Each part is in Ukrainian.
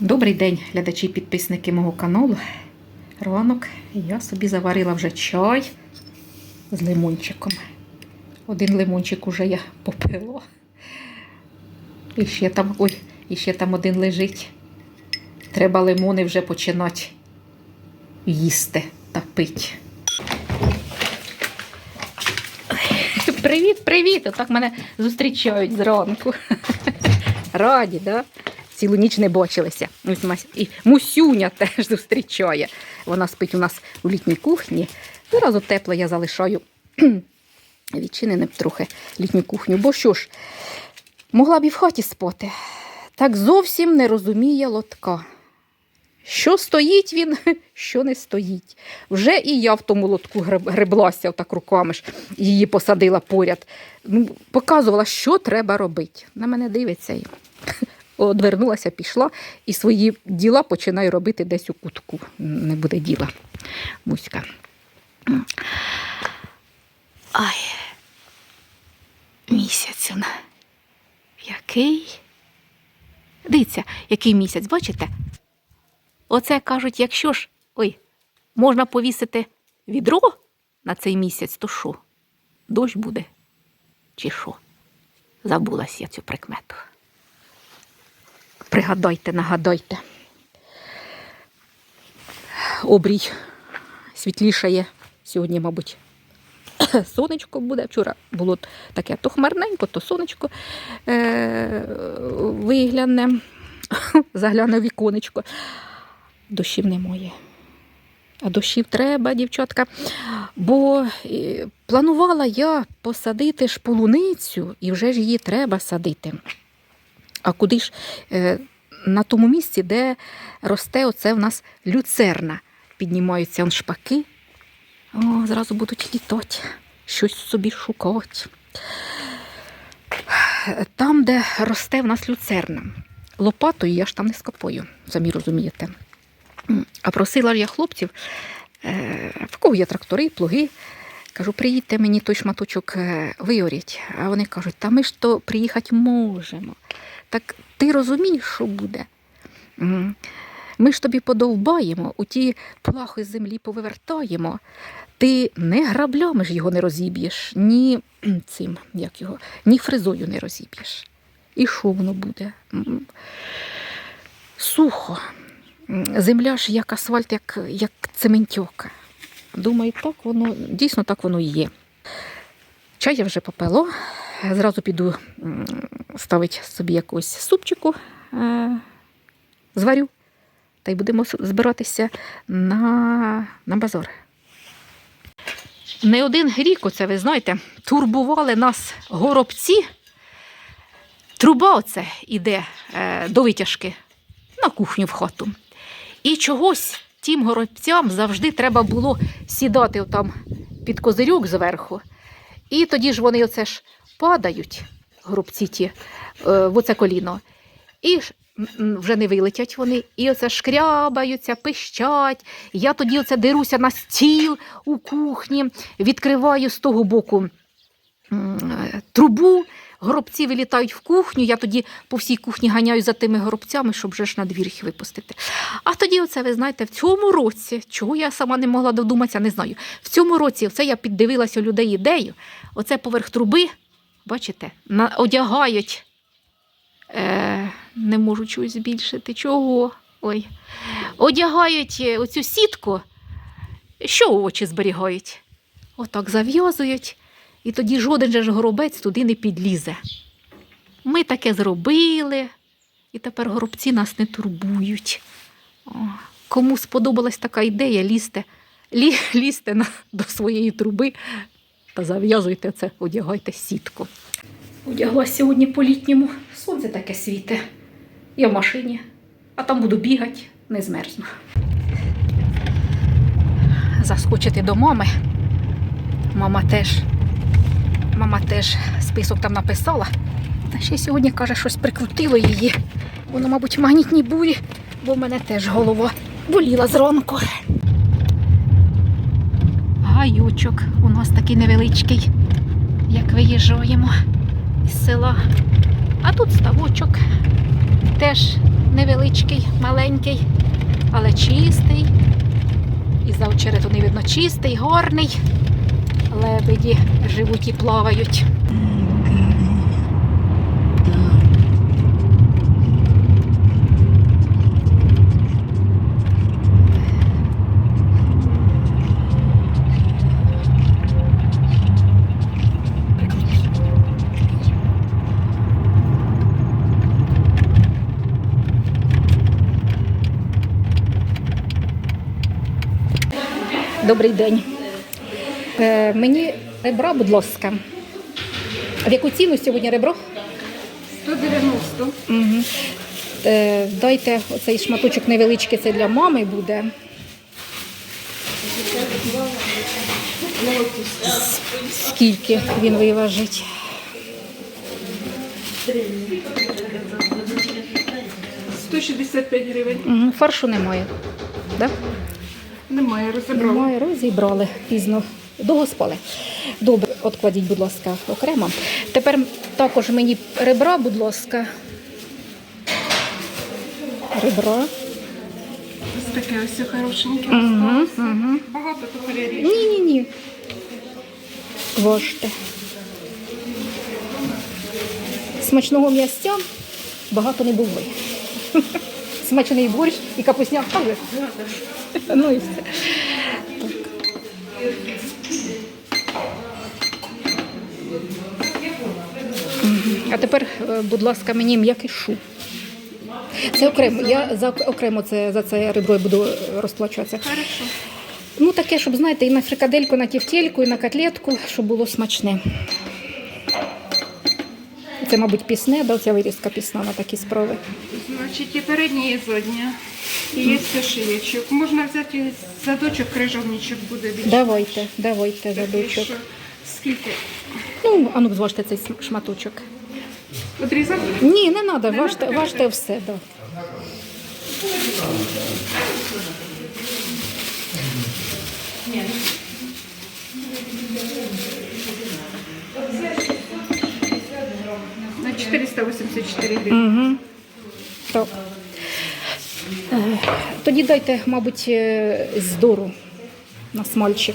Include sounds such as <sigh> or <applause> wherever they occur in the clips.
Добрий день, глядачі і підписники мого каналу. Ранок я собі заварила вже чай з лимончиком. Один лимончик уже я попила. І ще там, ой, і ще там один лежить. Треба лимони вже починати їсти та пити. Привіт, привіт! Отак мене зустрічають зранку. Раді, да? Цілу ніч не Мась- І Мусюня теж зустрічає. Вона спить у нас у літній кухні. Зразу тепло я залишаю <clears throat> відчиненим трохи літню кухню. Бо що ж, могла б і в хаті спати. Так зовсім не розуміє лотка. Що стоїть він, <laughs> що не стоїть. Вже і я в тому лотку греблася отак руками ж, її посадила поряд. Ну, показувала, що треба робити. На мене дивиться <laughs> одвернулася, пішла і свої діла починаю робити десь у кутку. Не буде діла. Муська. Ай. Місяць. он. Який? Дивіться, який місяць, бачите? Оце кажуть, якщо ж ой, можна повісити відро на цей місяць, то що? Дощ буде? Чи що? Забулась я цю прикмету. Пригадайте, нагадайте. Обрій світлішає сьогодні, мабуть. <coughs> Сонечко буде. Вчора було таке то хмарненько, то сонечко е- вигляне, <laughs> загляне віконечко. Дощів немає. А дощів треба, дівчатка. Бо е, планувала я посадити ж полуницю, і вже ж її треба садити. А куди ж е, на тому місці, де росте оце в нас люцерна. Піднімаються он шпаки. О, зразу будуть літати, щось собі шукати. Там, де росте в нас люцерна. Лопатою я ж там не скопаю, самі розумієте. А просила ж я хлопців, е, в кого є трактори, плуги. Кажу, приїдьте мені той шматочок е, виоріть. А вони кажуть, та ми ж то приїхати можемо. Так ти розумієш, що буде? Ми ж тобі подовбаємо, у ті плахи землі повивертаємо. Ти не граблями ж його не розіб'єш, ні <clears throat> цим, як його, ні фрезою не розіб'єш. І що воно буде? Сухо. Земля ж як асфальт, як, як цементьока. Думаю, так воно, дійсно так воно і є. Чай я вже попило. Зразу піду м, ставити собі якусь супчику, е, зварю, та й будемо збиратися на, на базар. Не один рік, оце, ви знаєте, турбували нас горобці. Труба оце іде е, до витяжки на кухню в хату. І чогось тим горобцям завжди треба було сідати там під козирюк зверху. І тоді ж вони оце ж падають, горобці ті, е, в оце коліно. І вже не вилетять вони, і оце шкрябаються, пищать. Я тоді оце деруся на стіл у кухні, відкриваю з того боку е, трубу. Горобці вилітають в кухню, я тоді по всій кухні ганяю за тими горобцями, щоб вже ж на двір їх випустити. А тоді, оце, ви знаєте, в цьому році, чого я сама не могла додуматися, не знаю. В цьому році оце я піддивилася у людей ідею. Оце поверх труби, бачите, одягають. Е, не можу чогось збільшити. Чого? Ой. Одягають е, оцю сітку, що овочі зберігають. Отак зав'язують, і тоді жоден же ж горобець туди не підлізе. Ми таке зробили, і тепер горобці нас не турбують. О, кому сподобалась така ідея, лізьте, лі, <laughs> лізьте на, до своєї труби та зав'язуйте це, одягайте сітку. Одягла сьогодні по-літньому, сонце таке світе. Я в машині, а там буду бігати, не змерзну. Заскочити до мами. Мама теж, мама теж список там написала. Та ще сьогодні каже, щось прикрутило її. Воно, мабуть, в магнітній бурі, бо в мене теж голова боліла зранку. Гайочок у нас такий невеличкий, як виїжджаємо із села. А тут ставочок теж невеличкий, маленький, але чистий. І за очерету не видно чистий, гарний. Лебеді живуть і плавають. Добрий день. Е, мені ребра, будь ласка. В яку ціну сьогодні ребро? 190. Угу. Е, дайте оцей шматочок невеличкий, це для мами буде. Скільки він виважить? 165 гривень. Угу. Фаршу немає. Да? Немає, розібрала. Немає, розібрали пізно. Довго спали. Добре, откладіть, будь ласка, окремо. Тепер також мені ребра, будь ласка. Ребра. Ось таке ось хорошеньке. Угу, угу. Багато топорярів. Ні, ні, ні. Важте. Смачного м'ясця багато не було. <laughs> Смачний борщ і капусняк. Ну і все. А тепер, е, будь ласка, мені м'який м'якишу. Це окремо. Я за окремо це за це ребро буду розплачуватися. Хорошо. Ну, таке, щоб, знаєте, і на фрикадельку, на тівтельку, і на котлетку, щоб було смачне. Це, мабуть, пісне, да? ця вирізка пісна на такі справи. Значить, і переднє, і заднє. І є ошиєчок. Можна взяти задочок, крижовничок буде більше. Давайте, давайте, задочок. Скільки? Ну, а ну, зважте цей шматочок. Одрізати? Ні, не треба, Не важте, надо? важте все, да. На 484 гривні. Угу. Так. Е, Тоді дайте, мабуть, е, здору на смальчик.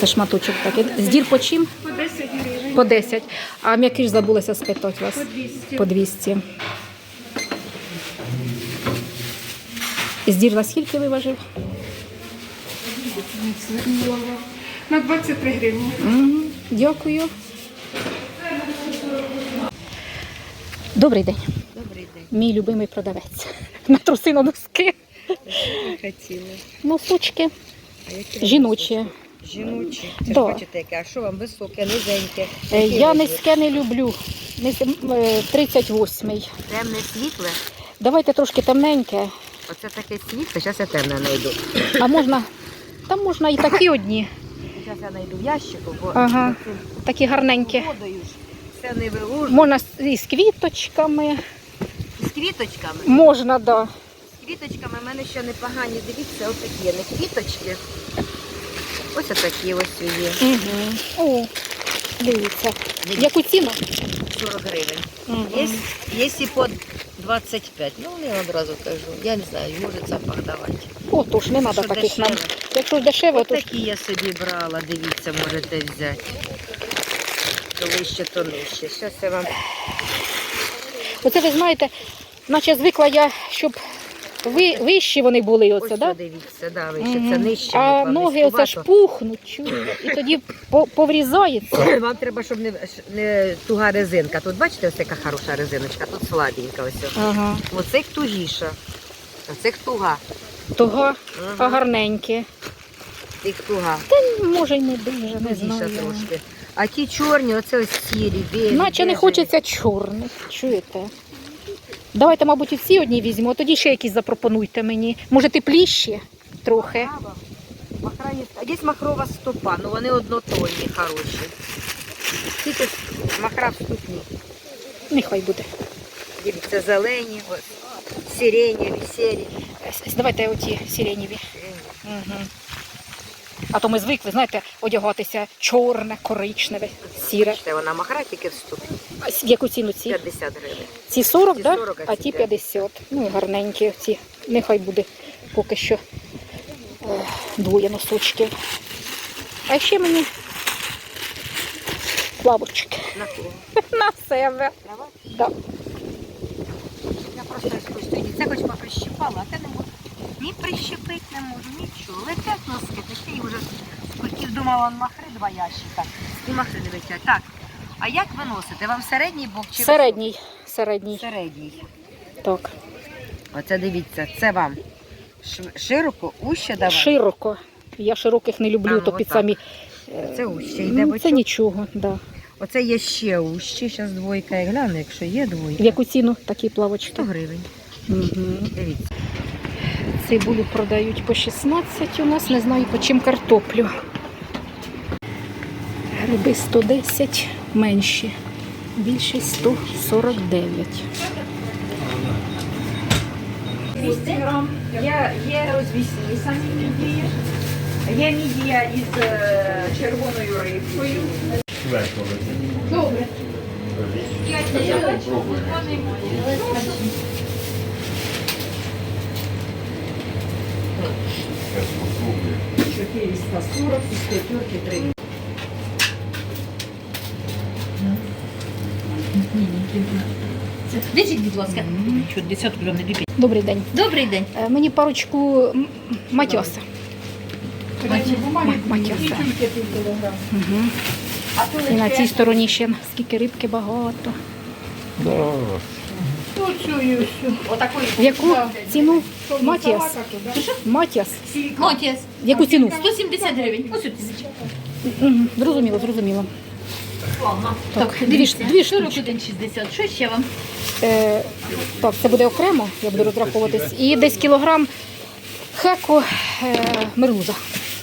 Це шматочок такий. Здір по чим? По 10 гривень. По 10. А м'який ж забулася спитати вас. По 200. По 200. Здір на скільки виважив? На 23 гривні. Угу. Дякую. Добрий день. Добрий день. Мій любимий продавець. На труси на носки. Хотіли. Носочки жіночі. Жіночі. Це Да. хочете яке? А що вам високе, низеньке? Е, Які Я низьке не люблю. Низ- м, е, 38-й. Темне світле. Давайте трошки темненьке. Оце таке світле, зараз я темне знайду. А можна. Там можна і такі одні. Зараз я знайду в ящику, бо Ага. Такі гарненькі. водою ж все не виложу. Можна з- і з квіточками. З квіточками. Можна, да. З квіточками в мене ще непогані. Дивіться, отакі не квіточки. Ось отакі ось є. Угу. О, дивіться. Яку ціну? 40 гривень. Є, є і по 25. Ну, я одразу кажу. Я не знаю, може запах давати. О, то ж не треба таких нам. Якщо дешево, то Такі я собі брала, дивіться, можете взяти. То вище, то нижче. Зараз я вам Оце ви знаєте, наче звикла я, щоб ви, вищі вони були, оце, да? да? дивіться, да, вище, Мгм. це нижче. А ноги оце ж пухнуть, чуєте, і тоді по- поврізається. <coughs> Вам треба, щоб не, не туга резинка. Тут бачите, ось яка хороша резиночка, тут слабенька ось. Ага. Оце тугіша, а це туга. Того, а гарненькі. Тих туга. Може, й не дуже, не Тугіша знаю. трошки. А ті чорні, оце ось сірі, білі. Наче не хочеться чорних, чуєте? Давайте, мабуть, і ці одні візьмемо, а тоді ще якісь запропонуйте мені. Може, тепліші трохи. Махра є. А є махрова стопа, ну вони однотонні, хороші. Тільки махра вступні. Нехай буде. Дивіться, зелені, ось, сиренєві, сірі. Давайте оті сиренєві. Угу. А то ми звикли, знаєте, одягатися чорне, коричневе, сіре. Бачите, вона махра тільки вступні. А с- в яку ціну ці? 50 гривень. Ці 40, Ці да? 40, а а ці ті 50. Ну, і гарненькі ці. Нехай буде поки що е, двоє носочків. А ще мені плавочки На кого? <laughs> на себе. Да. Я просто якось тоді це хоч поприщипала, а те не. Ні прищепити не можу, нічого. Летять носки, такі вже хотів думала, махри два ящика. І махри не летять. Так. А як виносите? Вам середній бок чи Середній. Середній. середній? Так. Оце дивіться, це вам широко, уще давай. Широко. Я широких не люблю, А, ну, то під отак. самі. е, Це уще йде ну, бочок. Це нічого, да. Оце є ще уще, зараз двойка, я гляну, якщо є двойка. В яку ціну такі плавочки? 100 гривень. Угу. Дивіться. Цибулю продають по 16 у нас, не знаю по чим картоплю. Гриби 110, менші. Більше 149. Я є розвісні самі мідії, є мідія із е, червоною рибкою. Добре. попробую. 440 із п'ятерки 3. Візьміть, будь ласка. Десятку не ліпить. Добрий день. Добрий день. Е, Мені парочку м, матьоса. Матьоса. Угу. І на цій стороні ще скільки рибки багато. В яку ціну матіас? Матіас. Матіас. В яку ціну? 170 гривень. Ось тисяча. Мгм, Зрозуміло, зрозуміло. Так, дві, дві штучки. 41,60. Що ще вам? Е, так, це буде окремо, я буду розраховуватись. І десь кілограм хеку е, мерлуза.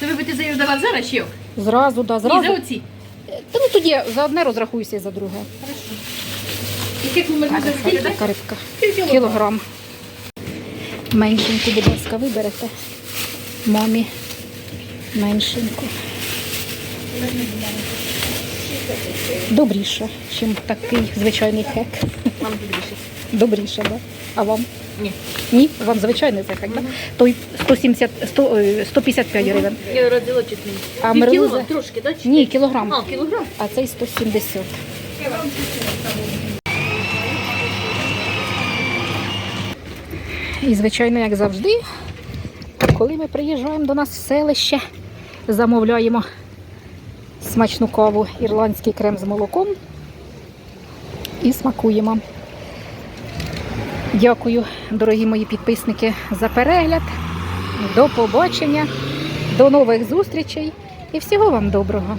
То ви будете за давати зараз чи як? Зразу, да, за зразу. оці. Та ну тоді за одне розрахуюся і за друге. Скільки? Така рибка. Кілограм. Меншеньку, будь ласка, виберете. Мамі меншеньку. Добріше, ніж такий звичайний хек. Вам добріше. Добріше, да? А вам? Ні. Ні? Вам звичайний це хек, да? Той 170, 100, е, 155 гривень. Я родила чотири. А мерлуза? Трошки, так? Ні, кілограм. А, кілограм. А цей 170. І, звичайно, як завжди, коли ми приїжджаємо до нас в селище, замовляємо смачну каву, ірландський крем з молоком і смакуємо. Дякую, дорогі мої підписники, за перегляд. До побачення, до нових зустрічей і всього вам доброго.